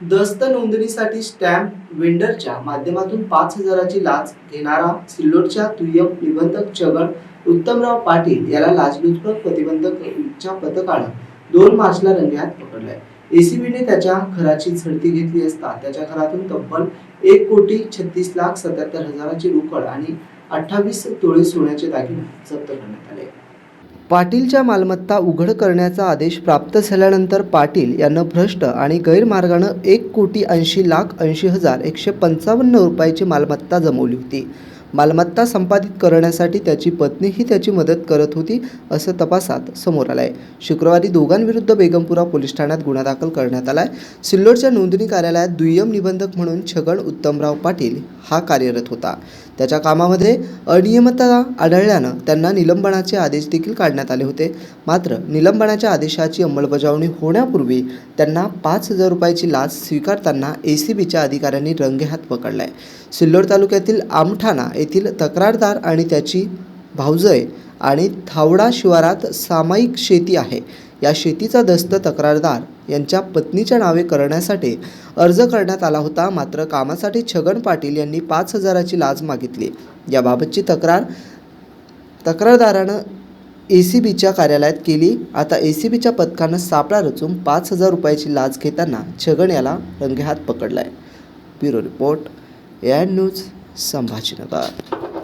दस्त नोंदणीसाठी स्टॅम्प वेंडरच्या माध्यमातून पाच हजाराची लाच घेणारा सिल्लोडच्या दुय्यम निबंधक छगन उत्तमराव पाटील याला लाचलुचपत प्रतिबंधकच्या पथकानं दोन मार्चला रंगेहात पकडलाय. एसीबीने त्याच्या घराची झडती घेतली असता त्याच्या घरातून तब्बल एक कोटी छत्तीस लाख सत्याहत्तर हजाराची रोकड आणि अठ्ठावीस तोळे सोन्याचे दागिने जप्त करण्यात आले. पाटीलच्या मालमत्ता उघड करण्याचा आदेश प्राप्त झाल्यानंतर पाटील यांना भ्रष्ट आणि गैरमार्गानं एक कोटी ऐंशी लाख ऐंशी हजार एकशे पंचावन्न रुपयाची मालमत्ता जमवली होती. मालमत्ता संपादित करण्यासाठी त्याची पत्नीही त्याची मदत करत होती असं तपासात समोर आलं आहे शुक्रवारी दोघांविरुद्ध बेगमपुरा पोलीस ठाण्यात गुन्हा दाखल करण्यात आलाय. सिल्लोडच्या नोंदणी कार्यालयात दुय्यम निबंधक म्हणून छगन उत्तमराव पाटील हा कार्यरत होता. त्याच्या कामामध्ये अनियमितता आढळल्यानं त्यांना निलंबनाचे आदेश देखील काढण्यात आले होते. मात्र निलंबनाच्या आदेशाची अंमलबजावणी होण्यापूर्वी त्यांना पाच हजार रुपयाची लाच स्वीकारताना ए सी बीच्या अधिकाऱ्यांनी रंगेहात पकडलाय. सिल्लोड तालुक्यातील आमठाणा येथील तक्रारदार आणि त्याची भाऊजय आणि थावडा शिवारात सामायिक शेती आहे. या शेतीचा दस्त तक्रारदार यांच्या पत्नीच्या नावे करण्यासाठी अर्ज करण्यात आला होता. मात्र कामासाठी छगन पाटील यांनी पाच हजाराची लाच मागितली. याबाबतची तक्रार तक्रारदारानं ए सी बीच्या कार्यालयात केली. आता ए सी बीच्या पथकानं सापळा रचून पाच हजार रुपयाची लाच घेताना छगन याला रंगेहात पकडलाय. Bureau report N news Sambhajinagar.